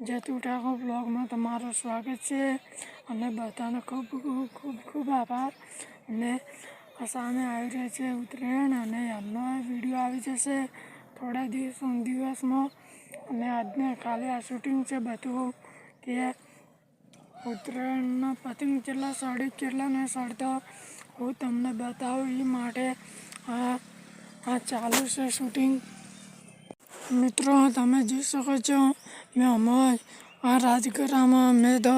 જીતુ ઠાકોર બ્લોગમાં તમારું સ્વાગત છે. અને બધાનો ખૂબ ખૂબ ખૂબ ખૂબ આભાર. અને સામે આવી રહ્યા છે ઉત્તરાયણ અને એમનો વીડિયો આવી જશે થોડા દિવસ દિવસમાં. અને આજને કાલે આ શૂટિંગ છે બધું કે ઉત્તરાયણના પતંગ કેટલા સડી કેટલા ને સડતા હું તમને બતાવું એ માટે આ ચાલુ છે શૂટિંગ મિત્રો, તમે જોઈ શકો છો, મેં હમણાં આ રાજગરામાં મેં તો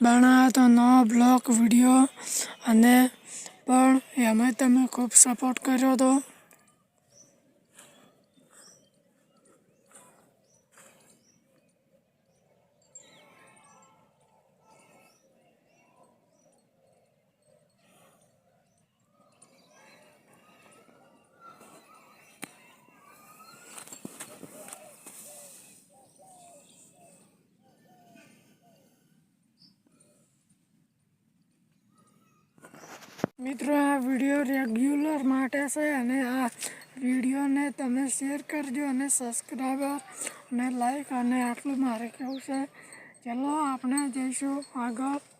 બનાવ્યો હતો નવો બ્લોગ વીડિયો. અને પણ એમાં તમે ખૂબ સપોર્ટ કર્યો હતો મિત્રો, આ વીડિયો રેગ્યુલર માટે છે અને આ વિડીયોને તમે શેર કરજો અને સબસ્ક્રાઈબર અને લાઈક અને આટલું મારે કેવું છે. ચલો, આપણે જઈશું આગળ.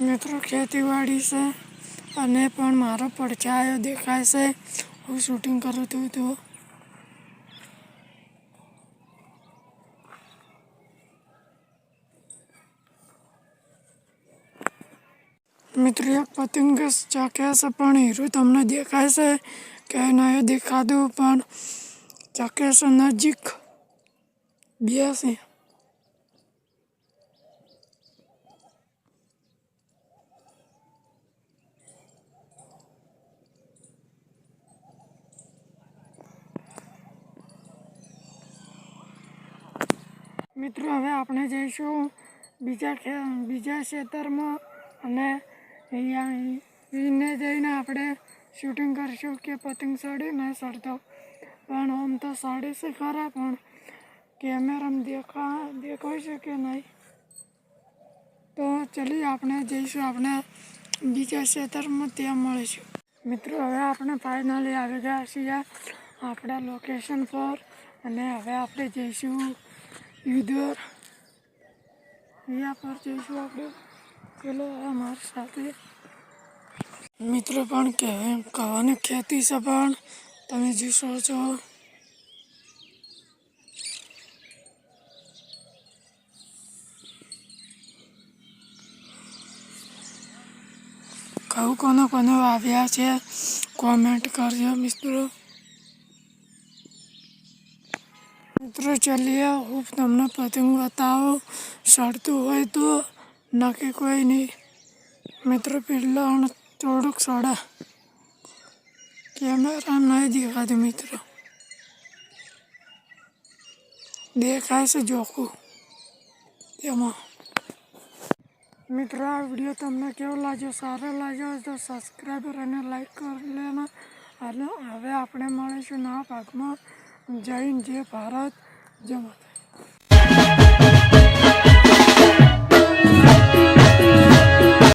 મિત્રો, ખેતીવાડી છે અને પણ મારો પડછાયો દેખાય છે. હું શૂટિંગ કરું છું તો. મિત્રો, એક પતંગ ચાકે છે, પણ હીરો તમને દેખાય છે કે નહીં દેખાતું, પણ ચાકે છે નજીક. બે મિત્રો, હવે આપણે જઈશું બીજા બીજા ખેતરમાં અને એને જઈને આપણે શૂટિંગ કરીશું કે પતંગ સડી ને સડતો પણ આમ તો સડે છે ખરા, પણ કેમેરામાં દેખા, દેખાય છે કે નહીં? તો ચલી આપણે જઈશું, આપણે બીજા ખેતરમાં ત્યાં મળીશું. મિત્રો, હવે આપણે ફાઇનલી આવી ગયા છીએ આપણા લોકેશન પર અને હવે આપણે જઈશું યુધર અહીંયા પર જઈશું આપણે. પેલો અમારી સાથે. મિત્રો પણ કે કહેવાની, ખેતી છે પણ. તમે જોશો છો. કહું કોનો કોનો આવ્યા છે? કોમેન્ટ કરજો, મિત્રો. મિત્રો ચલીએ હું તમને પતંગ બતાવું સડતું હોય તો નક્કી કોઈ નહીં મિત્રો પેલા થોડુંક સડા કેમેરા નહીં દેખાતું મિત્રો દેખાય છે જોખું તેમાં મિત્રો આ વીડિયો તમને કેવો લાગ્યો સારો લાગ્યો હોય તો સબસ્ક્રાઈબર અને લાઈક કરી લેના અને હવે આપણે મળીશું નવા ભાગમાં જય હિન્દ જય ભારત જય